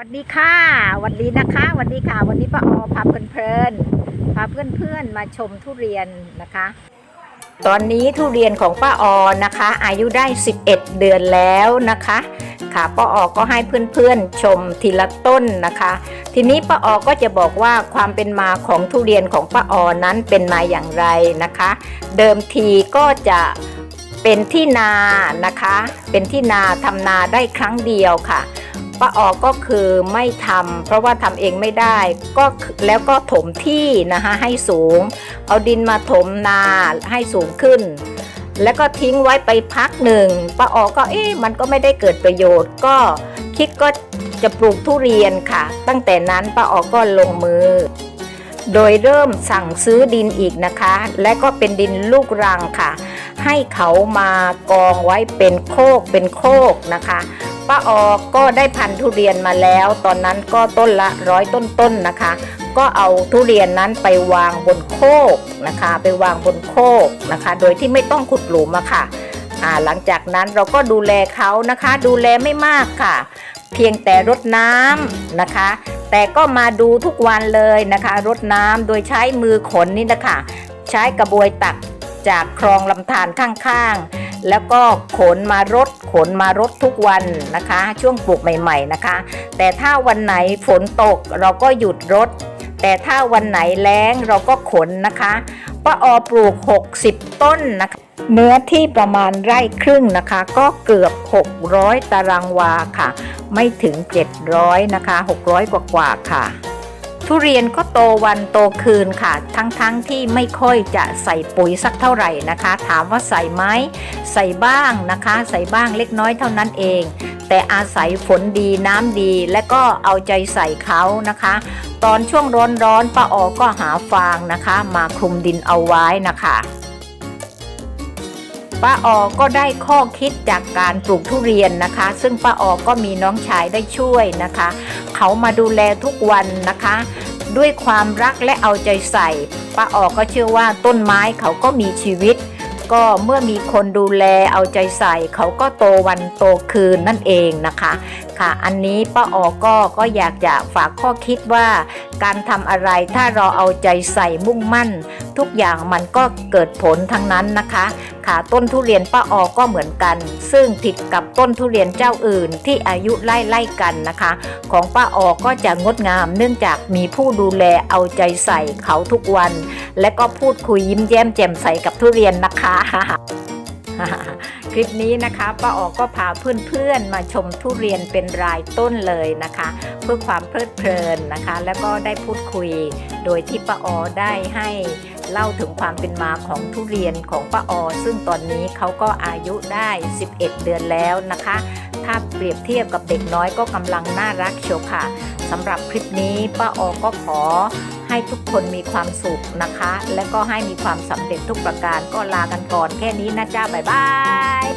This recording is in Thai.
สวัสดีค่ะสวัสดีนะคะสวัสดีค่ะ วันนี้ป้าออพาเพลินๆพาเพื่อนๆมาชมทุเรียนนะคะ ตอนนี้ทุเรียนของป้าออนะคะ อายุได้ 11 เดือนแล้วนะคะ ค่ะป้าออก็ให้เพื่อนๆชมทีละต้นนะคะ ทีนี้ป้าออก็จะบอกว่าความเป็นมาของทุเรียนของป้าออนั้นเป็นมาอย่างไรนะคะ เดิมทีก็จะเป็นที่นานะคะ เป็นที่นาทำนาได้ครั้งเดียวค่ะ ป้าออกก็คือไม่ทำเพราะว่าทำเองไม่ได้ก็แล้วก็ถมที่นะคะให้สูง เอาดินมาถมนาให้สูงขึ้น แล้วก็ทิ้งไว้ไปพักหนึ่งป้าออกก็เอ๊ะมันก็ไม่ได้เกิดประโยชน์ก็คิดก็จะปลูกทุเรียนค่ะ ตั้งแต่นั้นป้าออกก็ลงมือ โดยเริ่มสั่งซื้อดินอีกนะคะ และก็เป็นดินลูกรังค่ะ ให้เขามากองไว้เป็นโคกเป็นโคกนะคะ ป้าออกก็ได้พันธุ์ทุเรียนมาแล้ว ตอนนั้นก็ต้นละร้อยต้นๆนนะคะ ก็เอาทุเรียนนั้นไปวางบนโคกนะคะ ไปวางบนโคกนะคะ โดยที่ไม่ต้องขุดหลุมอะค่ะอ่าหลังจากนั้นเราก็ดูแลเขานะคะ ดูแลไม่มากค่ะ เพียงแต่รดน้ำนะคะ แต่ก็มาดูทุกวันเลยนะคะรดน้ำโดยใช้มือขนนี่นะคะ ใช้กระบวยตักจากคลองลำธารข้างๆ แล้วก็ขนมารดขนมารดทุกวันนะคะ ช่วงปลูกใหม่ ๆนะคะ แต่ถ้าวันไหนฝนตกเราก็หยุดรดแต่ถ้าวันไหนแล้งเราก็ขนนะคะป้าออปลูก 60 ต้นนะคะเนื้อที่ประมาณไร่ครึ่งนะคะ ก็เกือบ 600 ตารางวาค่ะ ไม่ถึง 700 นะคะ 600 กว่ากว่าค่ะ ทุเรียนก็โตวันโตคืนค่ะ ทั้งๆทที่ไม่ค่อยจะใส่ปุ๋ยสักเท่าไหร่นะคะ ถามว่าใส่ไหมใส่บ้างนะคะ ใส่บ้างเล็กน้อยเท่านั้นเอง แต่อาศัยฝนดีน้ำดี และก็เอาใจใส่เขานะคะ ตอนช่วงร้อนๆป้าออก็หาฟางนะคะ มาคลุมดินเอาไว้นะคะป้าออก็ได้ข้อคิดจากการปลูกทุเรียนนะคะ ซึ่งป้าออก็มีน้องชายได้ช่วยนะคะ เขามาดูแลทุกวันนะคะ ด้วยความรักและเอาใจใส่ป้าออกก็เชื่อว่าต้นไม้เขาก็มีชีวิต ก็เมื่อมีคนดูแลเอาใจใส่ เขาก็โตวันโตคืนนั่นเองนะคะค่ะ อันนี้ป้าออก็ก็อยากจะฝากข้อคิดว่า การทำอะไรถ้าเราเอาใจใส่มุ่งมั่น ทุกอย่างมันก็เกิดผลทั้งนั้นนะคะะคะ ต้นทุเรียนป้าออก็เหมือนกัน ซึ่งผิดกับต้นทุเรียนเจ้าอื่นที่อายุไล่ๆกันนะคะ ของป้าออก็จะงดงาม เนื่องจากมีผู้ดูแลเอาใจใส่เขาทุกวัน และก็พูดคุยยิ้มแย้มแจ่มใสกับทุเรียนนะคะ คลิปนี้นะคะป้าออกก็พาเพื่อนๆมาชมทุเรียนเป็นรายต้นเลยนะคะ เพื่อความเพลิดเพลินนะคะ แล้วก็ได้พูดคุย โดยที่ป้าออได้ให้เล่าถึงความเป็นมาของทุเรียนของป้าออ ซึ่งตอนนี้เขาก็อายุได้ 11 เดือนแล้วนะคะ ถ้าเปรียบเทียบกับเด็กน้อยก็กำลังน่ารักเชียวค่ะสำหรับคลิปนี้ป้าออก็ขอ ให้ทุกคนมีความสุขนะคะ และก็ให้มีความสำเร็จทุกประการก็ลากันก่อนแค่นี้นะจ้าบ๊ายบาย